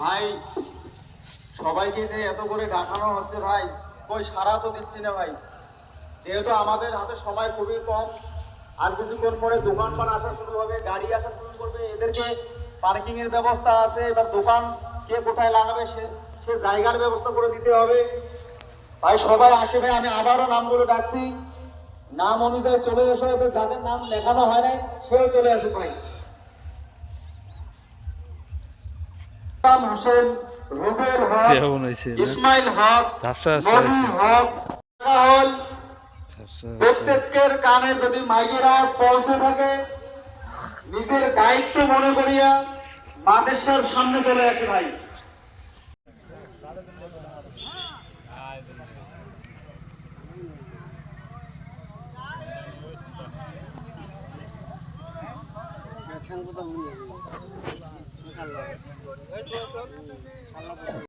ভাই, সবাইকে যে এত করে দেখানো হচ্ছে ভাই, কই সারা তো দিচ্ছি না ভাই। যেহেতু আমাদের হাতে সময় খুবই কম, আর কিছুক্ষণ পরে দোকানপাট আসা শুরু হবে, গাড়ি আসা শুরু করবে, এদেরকে পার্কিং এর ব্যবস্থা আছে, এবার দোকান কে কোথায় লাগাবে সে সে জায়গার ব্যবস্থা করে দিতে হবে। ভাই, সবাই আসবে, আমি আবারও নামগুলো ডাকছি। নাম অনুযায়ী চলে এসো, এবার যাদের নাম লেখানো হয় নাই, সেও চলে আসে ভাই। হোসেন রুবেল হক ইসমাইল হক ঝাপসা হক প্রত্যেকের কানে যদি মাইকের আওয়াজ পৌঁছে থাকে নিজের দায়িত্ব মনে করিয়া মাদেশ্বর সামনে চলে আসে ভাই। আল্লাহ